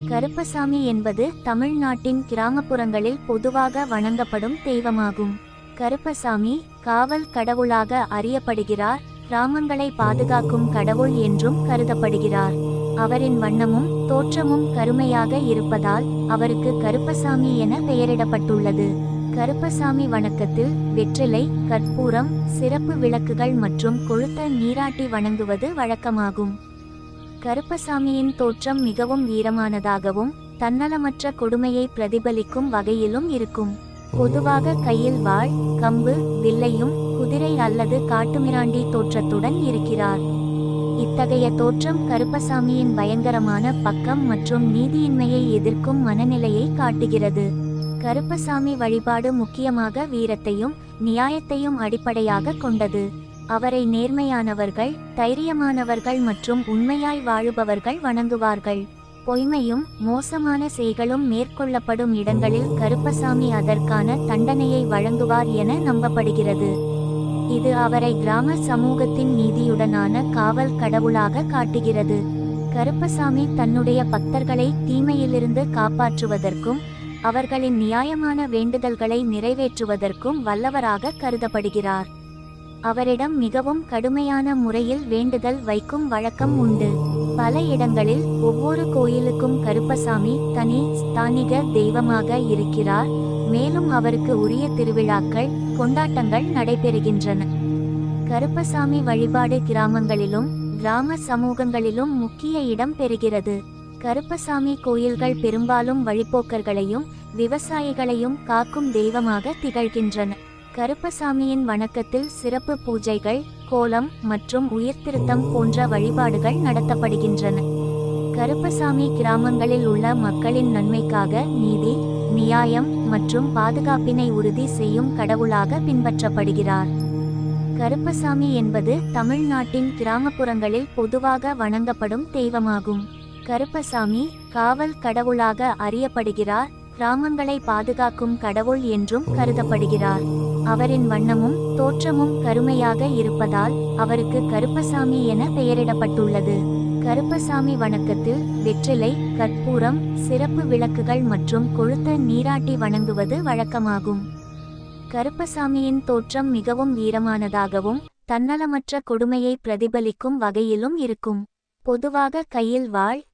கருப்பசாமி என்பது தமிழ்நாட்டின் கிராமப்புறங்களில் பொதுவாக வணங்கப்படும் தெய்வமாகும். கருப்பசாமி காவல் கடவுளாக அறியப்படுகிறார் கிராமங்களை பாதுகாக்கும் கடவுள் என்றும் கருதப்படுகிறார். அவரின் வண்ணமும் தோற்றமும் கருமையாக இருப்பதால் அவருக்கு கருப்பசாமி என பெயரிடப்பட்டுள்ளது. கருப்பசாமி வணக்கத்தில் வெற்றிலை கற்பூரம் சிறப்பு விளக்குகள் மற்றும் கொழுத்த நீராட்டி வணங்குவது வழக்கமாகும். கருப்பசாமியின் தோற்றம் மிகவும் வீரமானதாகவும் தன்னலமற்ற கொடுமையை பிரதிபலிக்கும் வகையிலும் இருக்கும். பொதுவாக கையில் வாள் கம்பு வில்லையும் குதிரை அல்லது காட்டுமிராண்டி தோற்றத்துடன் இருக்கிறார். இத்தகைய தோற்றம் கருப்பசாமியின் பயங்கரமான பக்கம் மற்றும் நீதியின்மையை எதிர்க்கும் மனநிலையை காட்டுகிறது. கருப்பசாமி வழிபாடு முக்கியமாக வீரத்தையும் நியாயத்தையும் அடிப்படையாக கொண்டது. அவரை நேர்மையானவர்கள் தைரியமானவர்கள் மற்றும் உண்மையாய் வாழுபவர்கள் வணங்குவார்கள். பொய்மையும் மோசமான செய்களும் மேற்கொள்ளப்படும் இடங்களில் கருப்பசாமி அதற்கான தண்டனையை வழங்குவார் என நம்பப்படுகிறது. இது அவரை கிராம சமூகத்தின் நீதியுடனான காவல் கடவுளாக காட்டுகிறது. கருப்பசாமி தன்னுடைய பக்தர்களை தீமையிலிருந்து காப்பாற்றுவதற்கும் அவர்களின் நியாயமான வேண்டுதல்களை நிறைவேற்றுவதற்கும் வல்லவராக கருதப்படுகிறார். அவரிடம் மிகவும் கடுமையான முறையில் வேண்டுதல் வைக்கும் வழக்கம் உண்டு. பல இடங்களில் ஒவ்வொரு கோயிலுக்கும் கருப்பசாமி தனி ஸ்தானிக தெய்வமாக இருக்கிறார். மேலும் அவருக்கு உரிய திருவிழாக்கள் கொண்டாட்டங்கள் நடைபெறுகின்றன. கருப்பசாமி வழிபாடு கிராமங்களிலும் கிராம சமூகங்களிலும் முக்கிய இடம் பெறுகிறது. கருப்பசாமி கோயில்கள் பெரும்பாலும் வழிப்போக்கர்களையும் விவசாயிகளையும் காக்கும் தெய்வமாக திகழ்கின்றன. கருப்பசாமியின் வணக்கத்தில் சிறப்பு பூஜைகள் கோலம் மற்றும் உயிர்த்திருத்தம் போன்ற வழிபாடுகள் நடத்தப்படுகின்றன. கருப்பசாமி கிராமங்களில் உள்ள மக்களின் நன்மைக்காக நீதி நியாயம் மற்றும் பாதுகாப்பினை உறுதி செய்யும் கடவுளாக பின்பற்றப்படுகிறார். கருப்பசாமி என்பது தமிழ்நாட்டின் கிராமப்புறங்களில் பொதுவாக வணங்கப்படும் தெய்வமாகும். கருப்பசாமி காவல் கடவுளாக அறியப்படுகிறார் கிராமங்களை பாதுகாக்கும் கடவுள் என்றும் கருதப்படுகிறார். அவரின் வண்ணமும் தோற்றமும் கருமையாக இருப்பதால் அவருக்கு கருப்பசாமி என பெயரிடப்பட்டுள்ளது. கருப்பசாமி வணக்கத்தில் வெற்றிலை கற்பூரம் சிறப்பு விளக்குகள் மற்றும் கொழுத்த நீராட்டி வணங்குவது வழக்கமாகும். கருப்பசாமியின் தோற்றம் மிகவும் வீரமானதாகவும் தன்னலமற்ற கொடுமையை பிரதிபலிக்கும் வகையிலும் இருக்கும். பொதுவாக கையில் வாள்